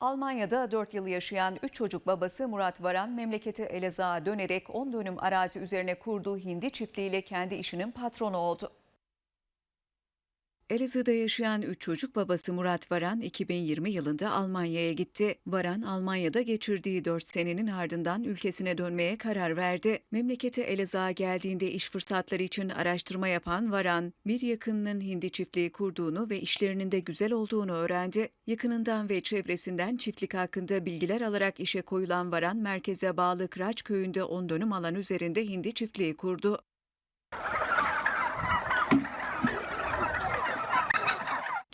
Almanya'da 4 yıl yaşayan 3 çocuk babası Murat Varan memleketi Elazığ'a dönerek 10 dönüm arazi üzerine kurduğu hindi çiftliğiyle kendi işinin patronu oldu. Elazığ'da yaşayan 3 çocuk babası Murat Varan 2020 yılında Almanya'ya gitti. Varan Almanya'da geçirdiği 4 senenin ardından ülkesine dönmeye karar verdi. Memleketi Elazığ'a geldiğinde iş fırsatları için araştırma yapan Varan, bir yakınının hindi çiftliği kurduğunu ve işlerinin de güzel olduğunu öğrendi. Yakınından ve çevresinden çiftlik hakkında bilgiler alarak işe koyulan Varan, merkeze bağlı Kıraç köyünde 10 dönüm alan üzerinde hindi çiftliği kurdu.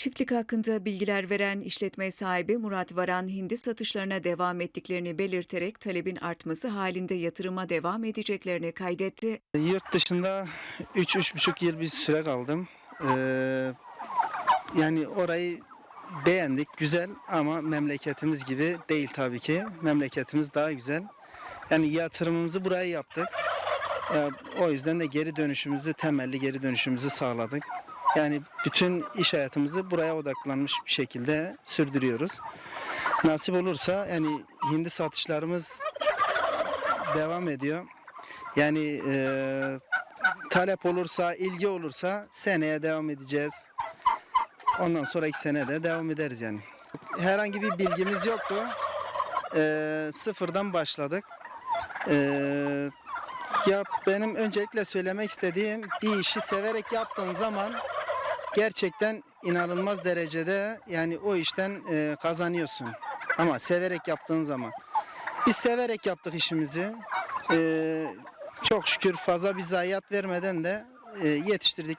Çiftlik hakkında bilgiler veren işletme sahibi Murat Varan, hindi satışlarına devam ettiklerini belirterek talebin artması halinde yatırıma devam edeceklerini kaydetti. Yurt dışında 3-3,5 yıl bir süre kaldım. Ee, yani orayı beğendik, güzel ama memleketimiz gibi değil tabii ki. Memleketimiz daha güzel. Yani yatırımımızı buraya yaptık. Ee, o yüzden de geri dönüşümüzü, temelli geri dönüşümüzü sağladık. Yani bütün iş hayatımızı buraya odaklanmış bir şekilde sürdürüyoruz. Nasip olursa yani hindi satışlarımız devam ediyor. Yani e, talep olursa, ilgi olursa seneye devam edeceğiz. Ondan sonraki sene de devam ederiz yani. Herhangi bir bilgimiz yoktu. E, sıfırdan başladık. E, ya benim öncelikle söylemek istediğim bir işi severek yaptığın zaman gerçekten inanılmaz derecede yani o işten e, kazanıyorsun. Ama severek yaptığın zaman. Biz severek yaptık işimizi. Ee, çok şükür fazla bir zayiat vermeden de e, yetiştirdik.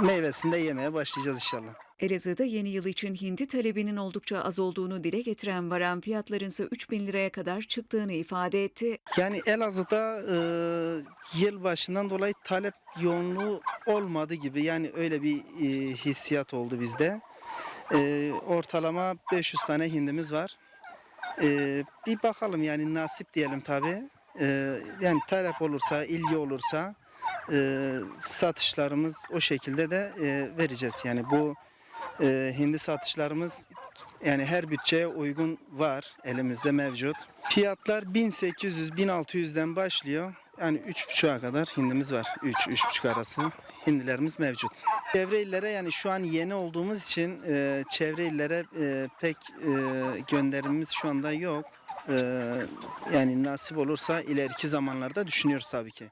Meyvesini de yemeye başlayacağız inşallah. Elazığ'da yeni yıl için hindi talebinin oldukça az olduğunu dile getiren Varan, fiyatların ise 3 bin liraya kadar çıktığını ifade etti. Yani Elazığ'da e, yıl başından dolayı talep yoğunluğu olmadı gibi. Yani öyle bir e, hissiyat oldu bizde. E, ortalama 500 tane hindimiz var. E, bir bakalım yani nasip diyelim tabii. E, yani talep olursa, ilgi olursa e, satışlarımız o şekilde de e, vereceğiz. Yani bu e, hindi satışlarımız yani her bütçeye uygun var elimizde mevcut. Fiyatlar 1800-1600'den başlıyor. Yani 3,5'a kadar hindimiz var. 3-3,5 arası hindilerimiz mevcut. Çevre illere yani şu an yeni olduğumuz için e, çevre illere e, pek e, gönderimimiz şu anda yok. E, yani nasip olursa ileriki zamanlarda düşünüyoruz tabii ki.